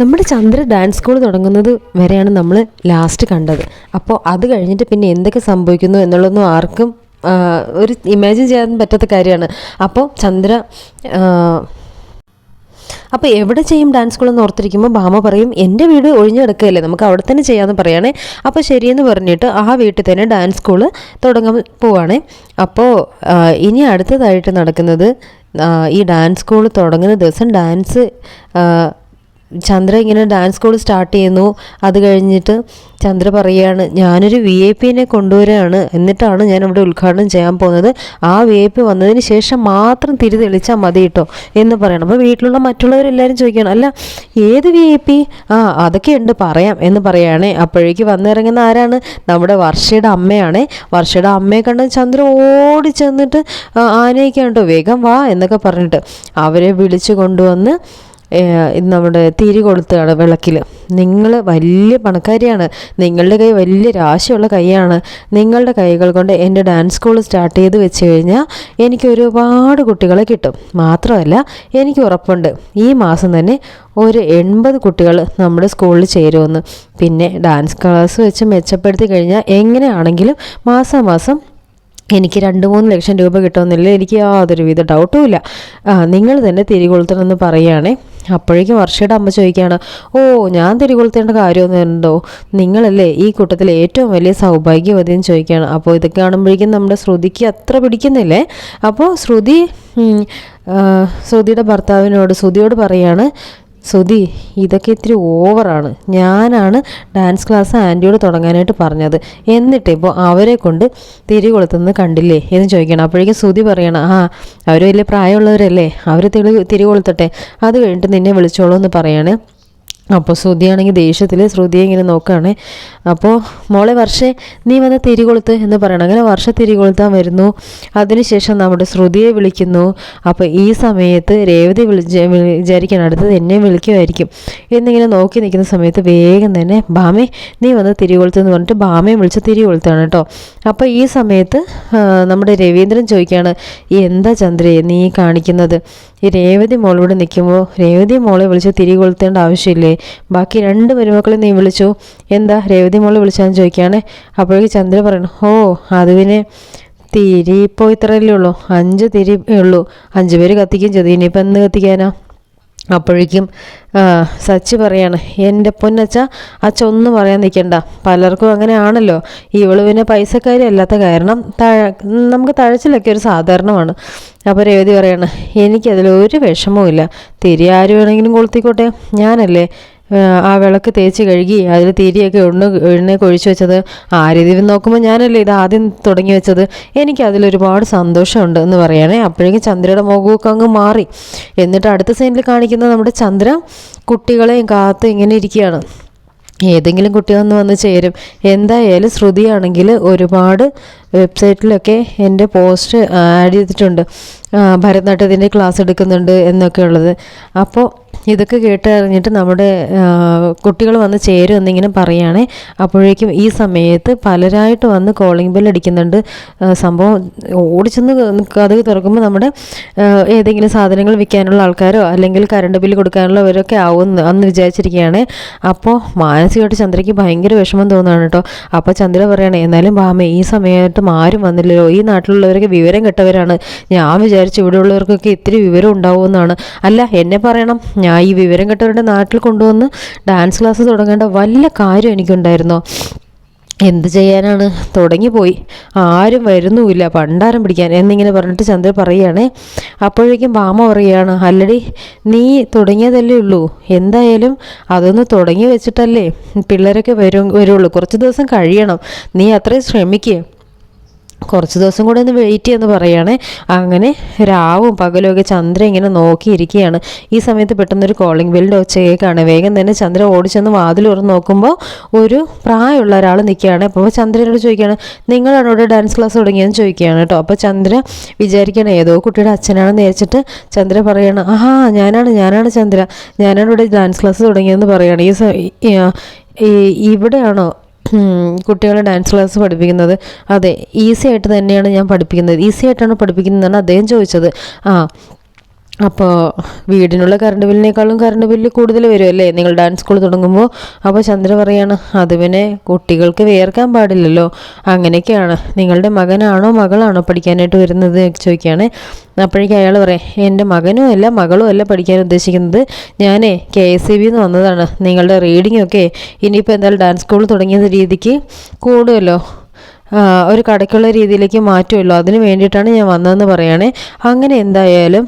നമ്മുടെ Chandra dance school തുടങ്ങുന്നത് വരെയാണ് നമ്മൾ ലാസ്റ്റ് കണ്ടത്. അപ്പോൾ അത് കഴിഞ്ഞിട്ട് പിന്നെ എന്തൊക്കെ സംഭവിക്കുന്നു എന്നുള്ളതൊന്നും ആർക്കും ഒരു ഇമാജിൻ ചെയ്യാൻ പറ്റാത്ത കാര്യമാണ്. അപ്പോൾ ചന്ദ്ര അപ്പോൾ എവിടെ ചെയ്യും ഡാൻസ് സ്കൂൾ എന്ന് ഓർത്തിരിക്കുമ്പോൾ ഭാമ പറയും എന്റെ വീട് ഒഴിഞ്ഞെടുക്കുകയല്ലേ നമുക്ക് അവിടെ തന്നെ ചെയ്യാമെന്ന് പറയുകയാണേ അപ്പോൾ ശരിയെന്ന് പറഞ്ഞിട്ട് ആ വീട്ടിൽ തന്നെ ഡാൻസ് സ്കൂൾ തുടങ്ങാൻ പോവാണേ. അപ്പോൾ ഇനി അടുത്തതായിട്ട് നടക്കുന്നത് ഈ ഡാൻസ് സ്കൂൾ തുടങ്ങുന്ന ദിവസം ഡാൻസ് ചന്ദ്ര ഇങ്ങനെ ഡാൻസ് സ്കൂൾ സ്റ്റാർട്ട് ചെയ്യുന്നു. അത് കഴിഞ്ഞിട്ട് ചന്ദ്ര പറയുകയാണ് ഞാനൊരു വി ഐ പിനെ കൊണ്ടുവരികയാണ്. എന്നിട്ടാണ് ഞാൻ ഇവിടെ ഉദ്ഘാടനം ചെയ്യാൻ പോകുന്നത്. ആ വി ഐ പി വന്നതിന് ശേഷം മാത്രം തിരി തെളിച്ചാൽ മതി കേട്ടോ എന്ന് പറയണം. അപ്പോൾ വീട്ടിലുള്ള മറ്റുള്ളവരെല്ലാവരും ചോദിക്കണം അല്ല ഏത് വി ഐ പി ആ അതൊക്കെ ഉണ്ട് പറയാം എന്ന് പറയുകയാണേ അപ്പോഴേക്ക് വന്നിറങ്ങുന്ന ആരാണ്? നമ്മുടെ വർഷയുടെ അമ്മയാണേ. വർഷയുടെ അമ്മയെ കണ്ട ചന്ദ്ര ഓടി ചെന്നിട്ട് ആനയൊക്കെ കേട്ടോ വേഗം വാ എന്നൊക്കെ പറഞ്ഞിട്ട് അവരെ വിളിച്ചു കൊണ്ടുവന്ന് നമ്മുടെ തിരി കൊളുത്തുകയാണ് വിളക്കിൽ നിങ്ങൾ വലിയ പണക്കാരിയാണ്. നിങ്ങളുടെ കൈ വലിയ രാശിയുള്ള കൈയാണ്. നിങ്ങളുടെ കൈകൾ കൊണ്ട് എന്റെ ഡാൻസ് സ്കൂൾ സ്റ്റാർട്ട് ചെയ്ത് വെച്ച് കഴിഞ്ഞാൽ എനിക്ക് ഒരുപാട് കുട്ടികളെ കിട്ടും. മാത്രമല്ല എനിക്ക് ഉറപ്പുണ്ട്. ഈ മാസം തന്നെ ഒരു എൺപത് കുട്ടികൾ നമ്മുടെ സ്കൂളിൽ ചേരുമെന്ന്. പിന്നെ ഡാൻസ് ക്ലാസ് വെച്ച് മെച്ചപ്പെടുത്തി കഴിഞ്ഞാൽ എങ്ങനെയാണെങ്കിലും മാസം മാസം എനിക്ക് രണ്ട് മൂന്ന് ലക്ഷം രൂപ കിട്ടുമെന്നില്ല. എനിക്ക് യാതൊരുവിധ ഡൗട്ടും ഇല്ല. നിങ്ങൾ തന്നെ തിരികൊളുത്തണമെന്ന് പറയുകയാണേ. അപ്പോഴേക്കും വർഷയുടെ അമ്മ ചോദിക്കുകയാണ് ഓ ഞാൻ തിരികൊളുത്തേണ്ട കാര്യമൊന്നുമുണ്ടോ നിങ്ങളല്ലേ ഈ കൂട്ടത്തിൽ ഏറ്റവും വലിയ സൗഭാഗ്യവതി എന്ന് ചോദിക്കുകയാണ്. അപ്പോൾ ഇതൊക്കെ കാണുമ്പോഴേക്കും നമ്മുടെ ശ്രുതിക്ക് അത്ര പിടിക്കുന്നില്ലേ? അപ്പോൾ ശ്രുതി ശ്രുതിയുടെ ഭർത്താവിനോട് ശ്രുതിയോട് പറയാണ് സുധി ഇതൊക്കെ ഇത്തിരി ഓവറാണ്. ഞാനാണ് ഡാൻസ് ക്ലാസ് ആന്റിയോട് തുടങ്ങാനായിട്ട് പറഞ്ഞത്. എന്നിട്ട് ഇപ്പോൾ അവരെ കൊണ്ട് തിരി കൊളുത്തുന്നത് കണ്ടില്ലേ എന്ന് ചോദിക്കണം അപ്പോഴേക്കും സുധി പറയണം ആ അവർ വലിയ പ്രായമുള്ളവരല്ലേ അവർ തിരി തിരി കൊളുത്തട്ടെ. അത് കഴിഞ്ഞിട്ട് നിന്നെ വിളിച്ചോളൂ എന്ന് പറയാണ്. അപ്പോൾ ശ്രുതിയാണെങ്കിൽ ദേഷ്യത്തിൽ ശ്രുതിയെ ഇങ്ങനെ നോക്കുകയാണ്. അപ്പോൾ മോളെ വർഷേ നീ വന്ന് തിരികൊളുത്ത് എന്ന് പറയണം. അങ്ങനെ വർഷ തിരികൊളുത്താൻ വരുന്നു. അതിനുശേഷം നമ്മുടെ ശ്രുതിയെ വിളിക്കുന്നു. അപ്പോൾ ഈ സമയത്ത് രേവതി വിളി- വിചാരിക്കണം അടുത്തത് എന്നെ വിളിക്കുമായിരിക്കും. എന്നിങ്ങനെ നോക്കി നിൽക്കുന്ന സമയത്ത് വേഗം തന്നെ ബാമേ നീ വന്ന് തിരികൊളുത്ത് എന്ന് പറഞ്ഞിട്ട് ബാമയെ വിളിച്ച് തിരികൊളുത്താണ് കേട്ടോ അപ്പോൾ ഈ സമയത്ത് നമ്മുടെ രവീന്ദ്രൻ ചോദിക്കുകയാണ് എന്താ ചന്ദ്രയെ നീ കാണിക്കുന്നത്? ഈ രേവതി മോളിവിടെ നിൽക്കുമ്പോൾ രേവതി മോളെ വിളിച്ച് തിരികെ കൊളുത്തേണ്ട ആവശ്യമില്ലേ? ബാക്കി രണ്ട് മരുമക്കളെ നീ വിളിച്ചു? എന്താ രേവതി മോളെ വിളിച്ചാന്ന് ചോദിക്കുകയാണ്. അപ്പോഴേക്ക് ചന്ദ്ര പറയണം ഓ അത് പിന്നെ തിരി ഇപ്പോൾ ഇത്രയല്ലേ ഉള്ളൂ. അഞ്ച് തിരി ഉള്ളൂ. അഞ്ച് പേര് കത്തിക്കും ചെയ്തു. ഇനിയിപ്പോൾ എന്ത് കത്തിക്കാനാ? അപ്പോഴേക്കും സച്ചി പറയാണ് എന്റെ പൊന്നച്ച അച്ഛ ഒന്നും പറയാൻ നിൽക്കണ്ട പലർക്കും അങ്ങനെയാണല്ലോ. ഇവൾ പിന്നെ പൈസക്കാരി അല്ലാത്ത കാരണം തഴ നമുക്ക് തഴച്ചിലൊക്കെ ഒരു സാധാരണമാണ്. അപ്പോൾ രേവതി പറയാണ് എനിക്കതിൽ ഒരു വിഷമവും ഇല്ല തിരി ആര് വേണമെങ്കിലും കൊളുത്തിക്കോട്ടെ. ഞാനല്ലേ ആ, വിളക്ക് തേച്ച് കഴുകി അതിൽ തിരിയൊക്കെ ഉണ്ണു എഴുന്നേക്ക് ഒഴിച്ചു വെച്ചത് ആ രീതിയിൽ നോക്കുമ്പോൾ ഞാനല്ലേ ഇത് ആദ്യം തുടങ്ങി വെച്ചത്? എനിക്ക് അതിലൊരുപാട് സന്തോഷമുണ്ട് എന്ന് പറയുകയാണെ അപ്പോഴേക്കും ചന്ദ്രയുടെ മുഖമൊക്കെ അങ്ങ് മാറി. എന്നിട്ട് അടുത്ത സീനിൽ കാണിക്കുന്ന നമ്മുടെ ചന്ദ്ര കുട്ടികളെയും കാത്ത് ഇങ്ങനെ ഇരിക്കുകയാണ്. ഏതെങ്കിലും കുട്ടി വന്ന് വന്ന് ചേരും. എന്തായാലും ശ്രുതിയാണെങ്കിൽ ഒരുപാട് വെബ്സൈറ്റിലൊക്കെ എന്റെ പോസ്റ്റ് ആഡ് ചെയ്തിട്ടുണ്ട്. ഭരതനാട്യത്തിന്റെ ക്ലാസ് എടുക്കുന്നുണ്ട് എന്നൊക്കെ ഉള്ളത്. അപ്പോൾ ഇതൊക്കെ കേട്ടറിഞ്ഞിട്ട് നമ്മുടെ കുട്ടികൾ വന്ന് ചേരും എന്നിങ്ങനെ പറയുകയാണേ. അപ്പോഴേക്കും ഈ സമയത്ത് പലരായിട്ട് വന്ന് കോളിംഗ് ബെൽ അടിക്കുന്നുണ്ട്. സംഭവം ഓടിച്ചെന്ന് കഥക് തുറക്കുമ്പോൾ നമ്മുടെ ഏതെങ്കിലും സാധനങ്ങൾ വിൽക്കാനുള്ള ആൾക്കാരോ അല്ലെങ്കിൽ കറണ്ട് ബില്ല് കൊടുക്കാനുള്ളവരൊക്കെ ആവും അന്ന് വിചാരിച്ചിരിക്കുകയാണ്. അപ്പോൾ മാനസികമായിട്ട് ചന്ദ്രയ്ക്ക് ഭയങ്കര വിഷമം തോന്നുകയാണ് കേട്ടോ അപ്പോൾ ചന്ദ്ര പറയണേ എന്നാലും ബാമേ ഈ സമയത്തും ആരും വന്നില്ലല്ലോ. ഈ നാട്ടിലുള്ളവരൊക്കെ വിവരം കെട്ടവരാണ്. ഞാൻ വിചാരിച്ചു ഇവിടെയുള്ളവർക്കൊക്കെ ഇത്തിരി വിവരം ഉണ്ടാവുമെന്നാണ്. അല്ല എന്നെ പറയണം. ഞാൻ ഈ വിവരം കെട്ടവരുടെ നാട്ടിൽ കൊണ്ടുവന്ന് ഡാൻസ് ക്ലാസ് തുടങ്ങേണ്ട വല്ല കാര്യം എനിക്കുണ്ടായിരുന്നോ? എന്ത് ചെയ്യാനാണ്? തുടങ്ങിപ്പോയി. ആരും വരുന്നുമില്ല. പണ്ടാരം പിടിക്കാൻ. എന്നിങ്ങനെ പറഞ്ഞിട്ട് ചന്ദ്ര പറയുകയാണേ. അപ്പോഴേക്കും ഭാമ പറയുകയാണ് അല്ലടി നീ തുടങ്ങിയതല്ലേ ഉള്ളൂ. എന്തായാലും അതൊന്ന് തുടങ്ങി വെച്ചിട്ടല്ലേ പിള്ളേരൊക്കെ വരും വരുള്ളൂ. കുറച്ച് ദിവസം കഴിയണം. നീ അത്രയും ശ്രമിക്കുക കുറച്ച് ദിവസം കൂടെ ഒന്ന് വെയിറ്റ് ചെയ്യുമെന്ന് പറയുകയാണേ. അങ്ങനെ രാവും പകലും ഒക്കെ ചന്ദ്ര ഇങ്ങനെ നോക്കിയിരിക്കുകയാണ്. ഈ സമയത്ത് പെട്ടെന്നൊരു കോളിംഗ് ബെല്ലിന്റെ ഒച്ച കേൾക്കുകയാണ്. വേഗം തന്നെ ചന്ദ്ര ഓടിച്ചെന്ന് വാതിൽ തുറന്ന് നോക്കുമ്പോൾ ഒരു പ്രായമുള്ള ഒരാൾ നിൽക്കുകയാണ്. അപ്പോൾ ചന്ദ്രനോട് ചോദിക്കുകയാണ് നിങ്ങളാണ് ഇവിടെ ഡാൻസ് ക്ലാസ് തുടങ്ങിയെന്ന് ചോദിക്കുകയാണ് കേട്ടോ. അപ്പോൾ ചന്ദ്ര വിചാരിക്കണം ഏതോ കുട്ടിയുടെ അച്ഛനാണെന്ന് വിചാരിച്ചിട്ട് ചന്ദ്ര പറയുകയാണ് ആഹാ ഞാനാണ് ഞാനാണ് ചന്ദ്ര. ഞാനാണ് ഇവിടെ ഡാൻസ് ക്ലാസ് തുടങ്ങിയതെന്ന് പറയുകയാണ്. ഈ ഇവിടെയാണോ കുട്ടികളെ ഡാൻസ് ക്ലാസ് പഠിപ്പിക്കുന്നത്. അതെ ഈസി ആയിട്ട് തന്നെയാണ് ഞാൻ പഠിപ്പിക്കുന്നത്. ഈസി ആയിട്ടാണ് പഠിപ്പിക്കുന്നതെന്നാണ് അദ്ദേഹം ചോദിച്ചത്. ആ അപ്പോൾ വീടിനുള്ള കറണ്ട് ബില്ലിനേക്കാളും കറണ്ട് ബില്ല് കൂടുതൽ അല്ലേ? നിങ്ങൾ ഡാൻസ് സ്കൂൾ തുടങ്ങുമ്പോൾ അപ്പോൾ ചന്ദ്ര പറയാണ് അത് പിന്നെ കുട്ടികൾക്ക് വേർക്കാൻ പാടില്ലല്ലോ. അങ്ങനെയൊക്കെയാണ്. നിങ്ങളുടെ മകനാണോ മകളാണോ പഠിക്കാനായിട്ട് വരുന്നത്? ചോദിക്കുകയാണ്. അപ്പോഴേക്കും അയാൾ പറയാം എന്റെ മകനും അല്ല മകളും അല്ല പഠിക്കാൻ ഉദ്ദേശിക്കുന്നത്. ഞാനേ കെ എസ് സി ബിന്ന് വന്നതാണ്. നിങ്ങളുടെ റീഡിങ്ങൊക്കെ ഇനിയിപ്പോൾ എന്തായാലും ഡാൻസ് സ്കൂൾ തുടങ്ങിയ രീതിക്ക് കൂടുമല്ലോ ഒരു കടയ്ക്കുള്ള രീതിയിലേക്ക് മാറ്റുമല്ലോ അതിന് വേണ്ടിയിട്ടാണ് ഞാൻ വന്നതെന്ന് പറയുകയാണേ അങ്ങനെ എന്തായാലും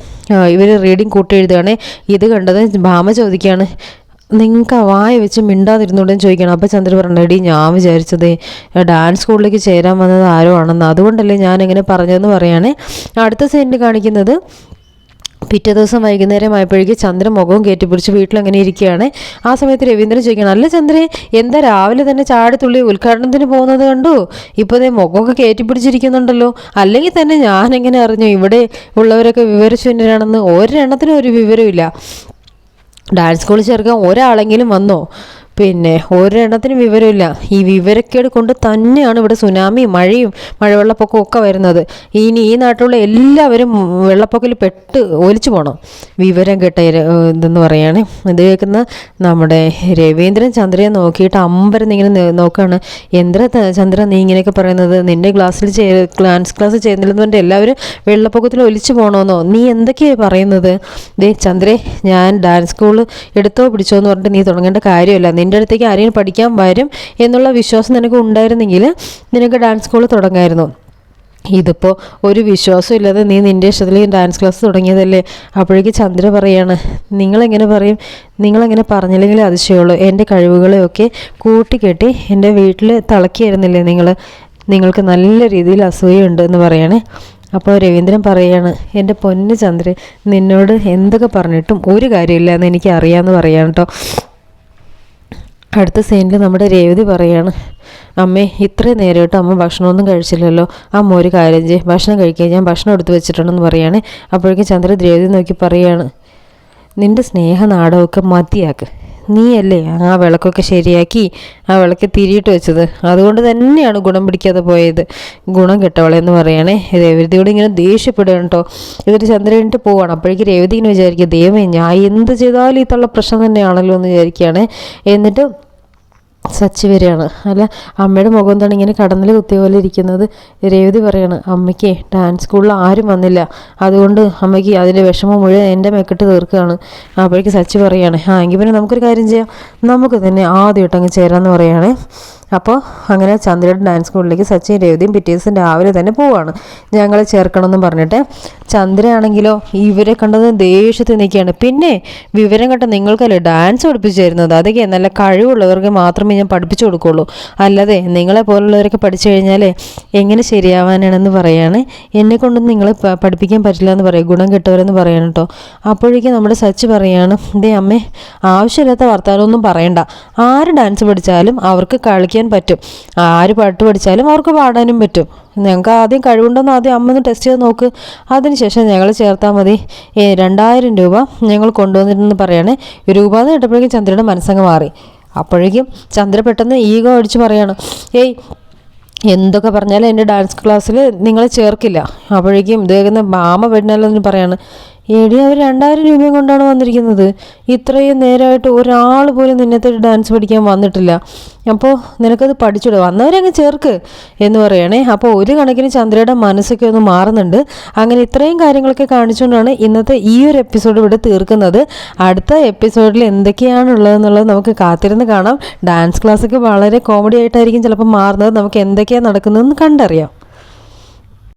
ഇവർ റീഡിങ് കൂട്ടി എഴുതുകയാണേ. ഇത് കണ്ടത് ഭാമ ചോദിക്കുകയാണ് നിങ്ങൾക്ക് വായ വെച്ച് മിണ്ടാതിരുന്നോണ്ടെന്ന് ചോദിക്കണം അപ്പോൾ ചന്ദ്ര പറഞ്ഞടി ഞാൻ വിചാരിച്ചത് ഡാൻസ് സ്കൂളിലേക്ക് ചേരാൻ വന്നത് ആരോ ആണെന്ന് അതുകൊണ്ടല്ലേ ഞാൻ എങ്ങനെ പറഞ്ഞതെന്ന് പറയുകയാണേ അടുത്ത സീനിൽ കാണിക്കുന്നത് പിറ്റേ ദിവസം വൈകുന്നേരം ആയപ്പോഴേക്കും ചന്ദ്രൻ മുഖവും കയറ്റിപ്പിടിച്ച് വീട്ടിലങ്ങനെ ഇരിക്കുകയാണ്. ആ സമയത്ത് രവീന്ദ്രൻ ചോദിക്കണം അല്ല ചന്ദ്രൻ എന്താ രാവിലെ തന്നെ ചാടിത്തുള്ളി ഉദ്ഘാടനത്തിന് പോകുന്നത് കണ്ടു? ഇപ്പോൾ ഇതേ മുഖമൊക്കെ കയറ്റിപ്പിടിച്ചിരിക്കുന്നുണ്ടല്ലോ അല്ലെങ്കിൽ തന്നെ ഞാൻ എങ്ങനെ അറിഞ്ഞു? ഇവിടെ ഉള്ളവരൊക്കെ വിവരശൂന്യരാണെന്ന് ഒരെണ്ണത്തിനും ഒരു വിവരമില്ല ഡാൻസ് സ്കൂളിൽ ചേർക്കാൻ ഒരാളെങ്കിലും വന്നോ? പിന്നെ ഒരെണ്ണത്തിനും വിവരമില്ല. ഈ വിവരക്കേട് കൊണ്ട് തന്നെയാണ് ഇവിടെ സുനാമി മഴയും മഴവെള്ളപ്പൊക്കവും ഒക്കെ വരുന്നത്. ഇനി ഈ നാട്ടിലുള്ള എല്ലാവരും വെള്ളപ്പൊക്കത്തിൽ പെട്ട് ഒലിച്ചു പോകണം വിവരം കേട്ട ഇതെന്ന് പറയുകയാണ് ഇത് കേൾക്കുന്ന നമ്മുടെ രവീന്ദ്രൻ ചന്ദ്രയെ നോക്കിയിട്ട് അമ്പരം ഇങ്ങനെ നോക്കുകയാണ് എന്ത്ര ചന്ദ്ര നീ ഇങ്ങനെയൊക്കെ പറയുന്നത്? നിന്റെ ക്ലാസ്സിൽ ചേ ഡാൻസ് ക്ലാസ് ചെയ്യുന്നില്ലെന്ന് പറഞ്ഞിട്ട് എല്ലാവരും വെള്ളപ്പൊക്കത്തിൽ ഒലിച്ചു പോകണമെന്നോ നീ എന്തൊക്കെയാണ് പറയുന്നത്? ദേ ചന്ദ്രേ ഞാൻ ഡാൻസ് സ്കൂൾ എടുത്തോ പിടിച്ചോ എന്ന് പറഞ്ഞിട്ട് നീ തുടങ്ങേണ്ട കാര്യമല്ല. നിന്റെ അടുത്തേക്ക് ആരെയും പഠിക്കാൻ വരും എന്നുള്ള വിശ്വാസം നിനക്ക് ഉണ്ടായിരുന്നെങ്കിൽ നിനക്ക് ഡാൻസ് സ്കൂൾ തുടങ്ങായിരുന്നു. ഇതിപ്പോൾ ഒരു വിശ്വാസം ഇല്ലാതെ നീ നിന്റെ ഇഷ്ടത്തിൽ ഡാൻസ് ക്ലാസ് തുടങ്ങിയതല്ലേ? അപ്പോഴേക്ക് ചന്ദ്ര പറയാണ് നിങ്ങളെങ്ങനെ പറയും? നിങ്ങളെങ്ങനെ പറഞ്ഞില്ലെങ്കിൽ അതിശയമുള്ളൂ. എന്റെ കഴിവുകളെയൊക്കെ കൂട്ടിക്കെട്ടി എന്റെ വീട്ടിൽ തിളക്കിയായിരുന്നില്ലേ നിങ്ങൾ നിങ്ങൾക്ക് നല്ല രീതിയിൽ അസൂയുണ്ട് എന്ന് പറയണേ. അപ്പോൾ രവീന്ദ്രൻ പറയാണ് എന്റെ പൊന്ന് ചന്ദ്രൻ നിന്നോട് എന്തൊക്കെ പറഞ്ഞിട്ടും ഒരു കാര്യമില്ല എന്ന് എനിക്ക് അറിയാമെന്ന് പറയാം കേട്ടോ അടുത്ത സീനിൽ നമ്മുടെ രേവതി പറയാണ് അമ്മേ ഇത്രയും നേരമായിട്ട് അമ്മ ഭക്ഷണമൊന്നും കഴിച്ചില്ലല്ലോ. അമ്മ ഒരു കാര്യം ചെയ്യും. ഭക്ഷണം കഴിക്കാൻ ഞാൻ ഭക്ഷണം എടുത്ത് വെച്ചിട്ടുണ്ടെന്ന് പറയാണ്. അപ്പോഴേക്കും ചന്ദ്ര രേവതി നോക്കി പറയാണ് നിന്റെ സ്നേഹനാടകമൊക്കെ മതിയാക്ക്. നീയല്ലേ ആ വിളക്കൊക്കെ ശരിയാക്കി ആ വിളക്ക് തിരിയിട്ട് വെച്ചത്? അതുകൊണ്ട് തന്നെയാണ് ഗുണം പിടിക്കാതെ പോയത്. ഗുണം കെട്ടവളെന്ന് പറയണേ. രേവതിയോട് ഇങ്ങനെ ദേഷ്യപ്പെടുകയാണ് കേട്ടോ ഇതൊരു ചന്ദ്രനിട്ട് പോവാണ്. അപ്പോഴേക്ക് രേവതി ഇങ്ങനെ വിചാരിക്കുക ദൈവമേ ഞാൻ എന്ത് ചെയ്താലും ഇതുള്ള പ്രശ്നം തന്നെയാണല്ലോ എന്ന് വിചാരിക്കുകയാണ്. എന്നിട്ട് സച്ചി വരികയാണ്. അല്ല അമ്മയുടെ മുഖം എന്താണ് ഇങ്ങനെ കടന്നിൽ കുത്തിയ പോലെ ഇരിക്കുന്നത് രേവതി പറയാണ്. അമ്മയ്ക്ക് ഡാൻസ് സ്കൂളിൽ ആരും വന്നില്ല. അതുകൊണ്ട് അമ്മയ്ക്ക് അതിന്റെ വിഷമം മുഴുവൻ എന്റെ മെക്കിട്ട് തീർക്കുകയാണ്. അപ്പോഴേക്ക് സച്ചി പറയുകയാണ് ആ എങ്കിൽ പിന്നെ നമുക്കൊരു കാര്യം ചെയ്യാം. നമുക്ക് തന്നെ ആദ്യമായിട്ട് അങ്ങ് ചേരാമെന്ന് പറയുകയാണേ അപ്പോൾ അങ്ങനെ ചന്ദ്രയുടെ ഡാൻസ് സ്കൂളിലേക്ക് സച്ചിൻ രേവതിയും പിറ്റേ ദിവസം രാവിലെ തന്നെ പോവാണ്. ഞങ്ങളെ ചേർക്കണമെന്ന് പറഞ്ഞിട്ട് ചന്ദ്രയാണെങ്കിലോ ഇവരെ കണ്ടത് ദേഷ്യത്തിൽ നിൽക്കുകയാണ്. പിന്നെ വിവരം കണ്ട നിങ്ങൾക്കല്ലേ ഡാൻസ് പഠിപ്പിച്ചു തരുന്നത് അതൊക്കെ നല്ല കഴിവുള്ളവർക്ക് മാത്രമേ ഞാൻ പഠിപ്പിച്ചു കൊടുക്കുള്ളൂ. അല്ലാതെ നിങ്ങളെ പോലുള്ളവരൊക്കെ പഠിച്ചു കഴിഞ്ഞാലേ എങ്ങനെ ശരിയാവാനാണെന്ന് പറയാണ്. എന്നെ കൊണ്ടൊന്നും നിങ്ങളെ പഠിപ്പിക്കാൻ പറ്റില്ല എന്ന് പറയും. ഗുണം കിട്ടവരെന്ന് പറയണം കേട്ടോ അപ്പോഴേക്കും നമ്മുടെ സച്ച് പറയാണ് ദേ അമ്മേ ആവശ്യമില്ലാത്ത വർത്തമാനമൊന്നും പറയണ്ട. ആര് ഡാൻസ് പഠിച്ചാലും അവർക്ക് കളിക്കാൻ പഠിക്കാൻ പറ്റും. ആര് പാട്ട് പഠിച്ചാലും അവർക്ക് പാടാനും പറ്റും. ഞങ്ങൾക്ക് ആദ്യം കഴിവുണ്ടെന്ന് ആദ്യം അമ്മ ഒന്ന് ടെസ്റ്റ് ചെയ്ത് നോക്ക്. അതിനുശേഷം ഞങ്ങൾ ചേർത്താൽ മതി. രണ്ടായിരം രൂപ ഞങ്ങൾ കൊണ്ടുവന്നിരുന്നെന്ന് പറയണേ. രൂപ എന്ന് കേട്ടപ്പോഴേക്കും ചന്ദ്രയുടെ മനസ്സങ്ങ് മാറി. അപ്പോഴേക്കും ചന്ദ്ര പെട്ടെന്ന് ഈഗോ അടിച്ച് പറയാണ്. ഏയ് എന്തൊക്കെ പറഞ്ഞാലും എന്റെ ഡാൻസ് ക്ലാസ്സിൽ നിങ്ങളെ ചേർക്കില്ല. അപ്പോഴേക്കും ഇതേക്കുന്ന മാമ പെണ്ണാലെന്ന് പറയാണ്. എടി അവർ രണ്ടായിരം രൂപയും കൊണ്ടാണ് വന്നിരിക്കുന്നത്. ഇത്രയും നേരമായിട്ട് ഒരാൾ പോലും നിന്നത്തെ ഡാൻസ് പഠിക്കാൻ വന്നിട്ടില്ല. അപ്പോൾ നിനക്കത് പഠിച്ചുവിടുക വന്നവരങ്ങ് ചേർക്ക് എന്ന് പറയണേ. അപ്പോൾ ഒരു കണക്കിന് ചന്ദ്രയുടെ മനസ്സൊക്കെ ഒന്ന് മാറുന്നുണ്ട്. അങ്ങനെ ഇത്രയും കാര്യങ്ങളൊക്കെ കാണിച്ചുകൊണ്ടാണ് ഇന്നത്തെ ഈ ഒരു എപ്പിസോഡ് ഇവിടെ തീർക്കുന്നത്. അടുത്ത എപ്പിസോഡിൽ എന്തൊക്കെയാണുള്ളതെന്നുള്ളത് നമുക്ക് കാത്തിരുന്ന് കാണാം. ഡാൻസ് ക്ലാസ്സൊക്കെ വളരെ കോമഡി ആയിട്ടായിരിക്കും ചിലപ്പോൾ മാറുന്നത്. നമുക്ക് എന്തൊക്കെയാണ് നടക്കുന്നതെന്ന് കണ്ടറിയാം.